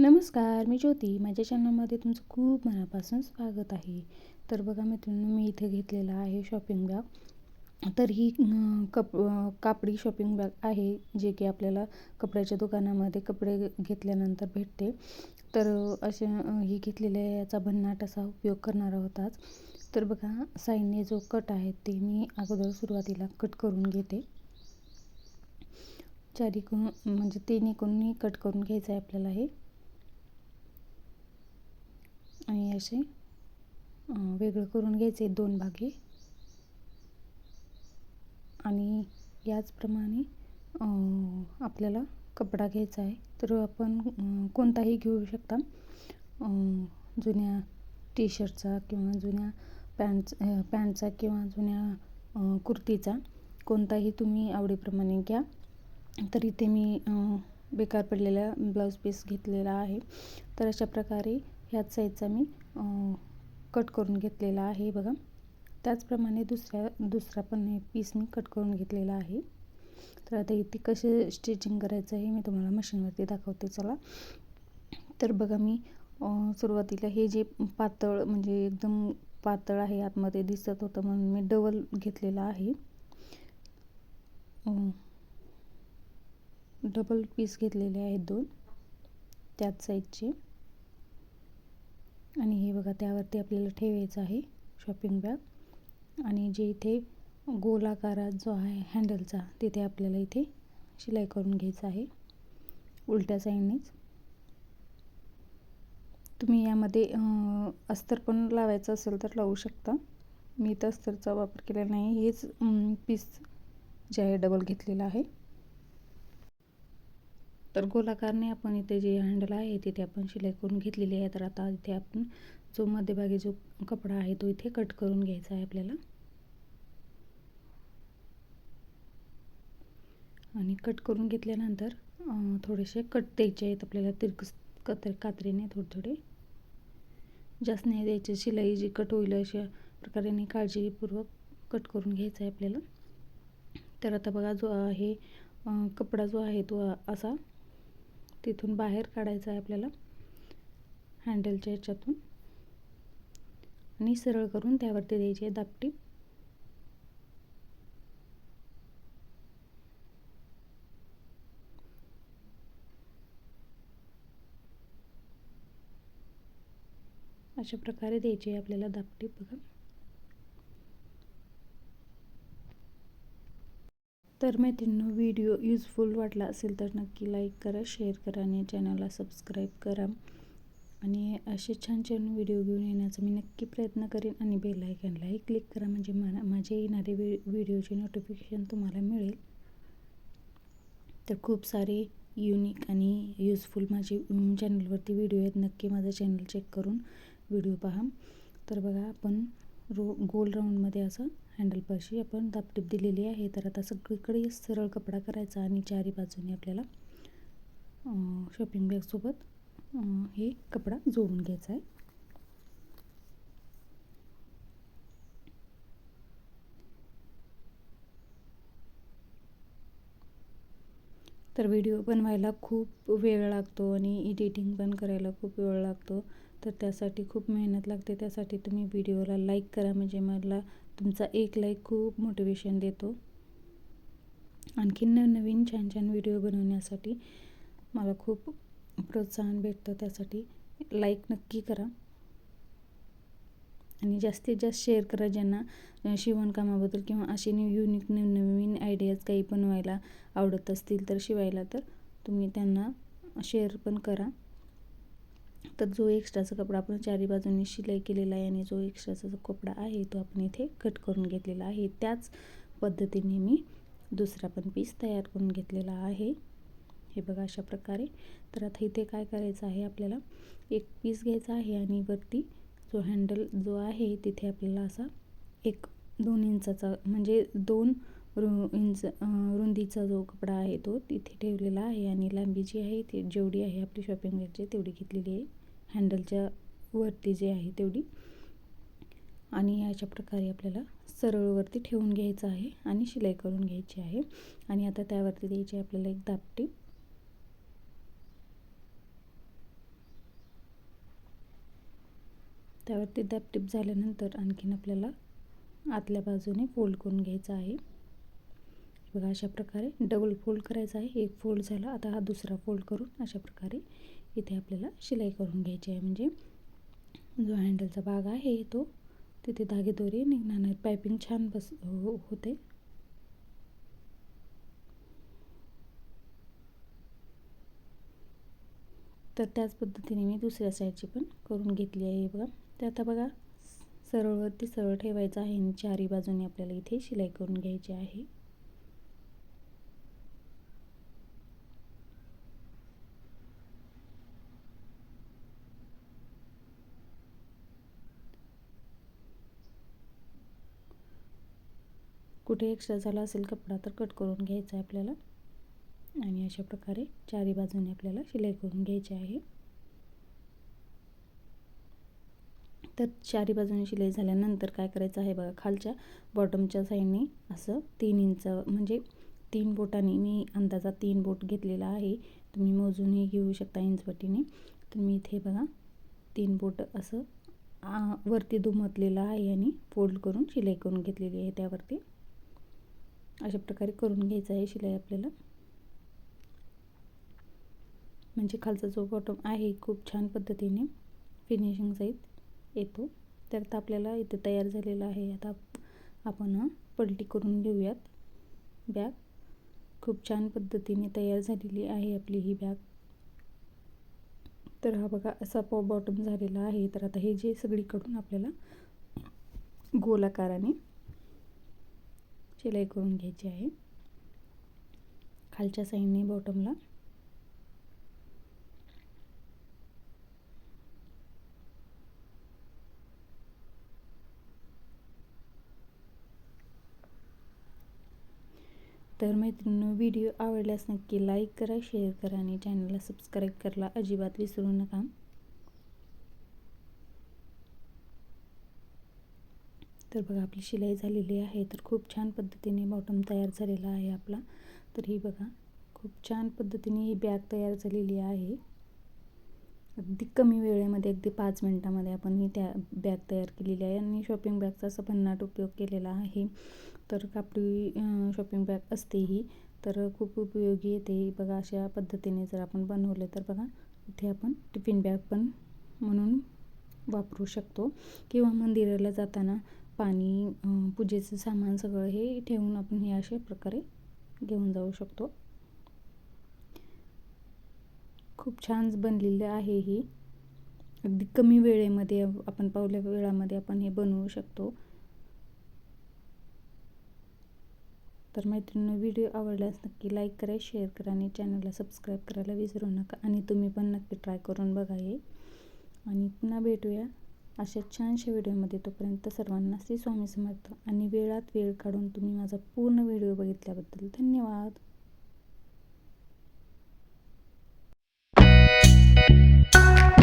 नमस्कार मी ज्योती. माझ्या चॅनलमध्ये तुमचं खूप मनापासून स्वागत आहे. तर बघा मित्रांनो मी इथे घेतलेला आहे शॉपिंग बॅग. तर ही कप कापडी शॉपिंग बॅग आहे जे की आपल्याला कपड्याच्या दुकानामध्ये कपडे घेतल्यानंतर भेटते. तर असे ही घेतलेल्या याचा भन्नाट असा उपयोग करणारा होताच तर बघा साईडने जो कट आहे ते मी अगोदर सुरुवातीला कट करून घेते. चारी म्हणजे तिन्ही कोणी कट करून घ्यायचं आहे आपल्याला हे. आणि असे वेगळं करून घ्यायचे दोन भागे. आणि याचप्रमाणे आपल्याला कपडा घ्यायचा आहे तर आपण कोणताही घेऊ शकता. जुन्या टी शर्टचा किंवा जुन्या पॅन्ट पॅन्टचा किंवा जुन्या कुर्तीचा कोणताही तुम्ही आवडीप्रमाणे घ्या. तर इथे मी बेकार पडलेला ब्लाऊज पीस घेतलेला आहे. तर अशा प्रकारे ह्याच साईजचा मी कट करून घेतलेला आहे बघा. त्याचप्रमाणे दुसऱ्या दुसरा पण पीस मी कट करून घेतलेला आहे. तर आता इथे कसे स्टिचिंग करायचं आहे मी तुम्हाला मशीनवरती दाखवते चला. तर बघा मी सुरुवातीला हे जे पातळ म्हणजे एकदम पातळ आहे आतमध्ये दिसत होतं म्हणून मी डबल घेतलेला आहे. डबल पीस घेतलेले आहेत दोन त्याच साईजचे आणि हे बघा त्यावरती आपल्याला ठेवायचं आहे शॉपिंग बॅग आणि जे इथे गोलाकारात जो आहे हँडलचा तिथे आपल्याला इथे शिलाई करून घ्यायचं आहे. उलट्या साईडनेच. तुम्ही यामध्ये अस्तर पण लावायचं असेल तर लावू शकता. मी तर अस्तरचा वापर केला नाही. हेच पीस जे आहे डबल घेतलेला आहे. तर गोलाकारने आपण इथे जे हँडल आहे तिथे आपण शिलाई करून घेतलेली आहे. तर आता इथे आपण जो मध्यभागी जो कपडा आहे तो इथे कट करून घ्यायचा आहे आपल्याला. आणि कट करून घेतल्यानंतर थोडेसे कट द्यायचे आहेत आपल्याला तिरकस कतर कात्रीने थोडे थोडे जास्त नाही द्यायचे. शिलाई जी कट होईल अशा प्रकारेने काळजीपूर्वक कट करून घ्यायचा आहे आपल्याला. तर आता बघा जो आहे कपडा जो आहे तो असा तिथून बाहेर काढायचा आहे आपल्याला. हँडलच्या ह्याच्यातून आणि सरळ करून त्यावरती द्यायची आहे दापटी. अशा प्रकारे द्यायची आहे आपल्याला दापटी बघा. तर मैत्रिणींनो व्हिडिओ युजफुल वाटला असेल तर नक्की लाईक करा शेअर करा आणि चॅनलला सबस्क्राईब करा. आणि असे छान छान व्हिडिओ घेऊन येण्याचा मी नक्की प्रयत्न करेन आणि बेल आयकॉनलाही क्लिक करा म्हणजे मला माझे येणारे व्हि व्हिडिओचे नोटिफिकेशन तुम्हाला मिळेल. तर खूप सारे युनिक आणि युजफुल माझे चॅनलवरती व्हिडिओ आहेत. नक्की माझं चॅनल चेक करून व्हिडिओ पहा. तर बघा आपण रो गोल राऊंडमध्ये असं हँडलपाशी आपण दापटीप दिलेली आहे. तर आता सगळीकडे सरळ कपडा करायचा आणि चारी बाजूने आपल्याला शॉपिंग बॅगसोबत हे कपडा जोडून घ्यायचा आहे. तर व्हिडिओ बनवायला खूप वेळ लागतो आणि एडिटिंग पण करायला खूप वेळ लागतो. तर त्यासाठी खूप मेहनत लागते. त्यासाठी तुम्ही व्हिडिओला लाईक करा. म्हणजे मला तुमचा एक लाईक खूप मोटिवेशन देतो. आणखीन नवनवीन छान छान व्हिडिओ बनवण्यासाठी मला खूप प्रोत्साहन भेटतं. त्यासाठी लाईक नक्की करा. आणि जास्तीत जास्त शेअर करा ज्यांना शिवणकामाबद्दल किंवा असे न्यू युनिक नवनवीन आयडियाज काही बनवायला आवडत असतील तर शिवायला तर तुम्ही त्यांना शेअर पण करा. तर जो एक्स्ट्राचा कपडा आपण चारी बाजूने शिलाई केलेला आहे आणि जो एक्स्ट्राचा जो कपडा आहे तो आपण इथे कट करून घेतलेला आहे. त्याच पद्धतीने मी दुसरा पण पीस तयार करून घेतलेला आहे. हे बघा अशा प्रकारे. तर आता इथे काय करायचं आहे? आपल्याला एक पीस घ्यायचा आहे आणि वरती जो हँडल जो आहे तिथे आपल्याला असा एक दोन इंचाचा म्हणजे दोन रु इंच रुंदीचा जो कपडा आहे तो तिथे ठेवलेला आहे आणि लांबी जी आहे ती जेवढी आहे आपली शॉपिंग बॅगची तेवढी घेतलेली आहे. हँडलच्या वरती जे आहे तेवढी. आणि अशा प्रकारे आपल्याला सरळवरती ठेवून घ्यायचं आहे आणि शिलाई करून घ्यायची आहे. आणि आता त्यावरती द्यायची आपल्याला एक दापटी. त्यावरती दॅपटिप झाल्यानंतर आणखीन आपल्याला आतल्या बाजूने फोल्ड करून घ्यायचा आहे. बघा अशा प्रकारे डबल फोल्ड करायचा आहे. एक फोल्ड झाला आता हा दुसरा फोल्ड करून अशा प्रकारे इथे आपल्याला शिलाई करून घ्यायची आहे. म्हणजे जो हँडलचा भाग आहे तो तिथे धागेदोरे निघणार नाही पायपिंग छान बस हो होते. तर त्याच पद्धतीने मी दुसऱ्या साईडची पण करून घेतली आहे. बघा ते आता बघा सरळवरती सरळ ठेवायचं आहे. आणि चारी बाजूने आपल्याला इथे शिलाई करून घ्यायची आहे. कुठे एक्स्ट्रा झाला असेल कपडा तर कट करून घ्यायचा आहे आपल्याला. आणि अशा प्रकारे चारी बाजूने आपल्याला शिलाई करून घ्यायची आहे. तर चारी बाजूने शिलाई झाल्यानंतर काय करायचं आहे बघा खालच्या बॉटमच्या साईडने असं तीन इंच म्हणजे तीन बोटांनी मी अंदाजा तीन बोट घेतलेला आहे. तुम्ही मोजूनही घेऊ शकता इंचवटीने तर मी इथे बघा तीन बोट असं वरती दुमतलेलं आहे आणि फोल्ड करून शिलाई करून घेतलेली आहे त्यावरती. अशा प्रकारे करून घ्यायचं आहे शिलाई आपल्याला. म्हणजे खालचा जो बॉटम आहे खूप छान पद्धतीने फिनिशिंग सहित येतो. तर आता आपल्याला इथे तयार झालेला आहे. आता आपण पलटी करून घेऊयात. बॅग. खूप छान पद्धतीने तयार झालेली आहे आपली ही बॅग. तर हा बघा असा पॉ बॉटम झालेला आहे. तर आता हे जे सगळीकडून आपल्याला गोलाकाराने शिलाई करून घ्यायची आहे. खालच्या साईडने बॉटमला तर मैत्रिणी व्हिडिओ आवडल्यास नक्की लाईक करा शेअर करा आणि चॅनलला सबस्क्राईब करायला अजिबात विसरू नका. तर बघा आपली शिलाई झालेली आहे. तर खूप छान पद्धतीने बॉटम तयार झालेला आहे आपला. तर ही बघा खूप छान पद्धतीने ही बॅग तयार झालेली आहे. अगदी कमी वेळेमध्ये अगदी पाच मिनटामध्ये आपण ही त्या बॅग तयार केलेली आहे. आणि शॉपिंग बॅगचा असा भन्नाट उपयोग केलेला आहे. तर कापडी शॉपिंग बॅग असते ही. तर खूप उपयोगी येते बघा अशा पद्धतीने जर आपण बनवले तर बघा इथे आपण टिफिन बॅग पण म्हणून वापरू शकतो. किंवा मंदिराला जाताना पाणी पूजेचं सामान सगळं हे ठेवून आपण हे अशा प्रकारे घेऊन जाऊ शकतो. खूप छान बनलेलं आहे ही. अगदी कमी वेळेमध्ये आपण पावल्या वेळामध्ये आपण हे बनवू शकतो. तर मैत्रिणींना व्हिडिओ आवडल्यास नक्की लाईक करा शेअर करा आणि चॅनलला सबस्क्राईब करायला विसरू नका. आणि तुम्ही पण नक्की ट्राय करून बघा हे. आणि पुन्हा भेटूया अशा छानशा व्हिडिओमध्ये. तोपर्यंत सर्वांना श्री स्वामी समर्थ. आणि वेळात वेळ काढून तुम्ही माझा पूर्ण व्हिडिओ बघितल्याबद्दल धन्यवाद. Thank you.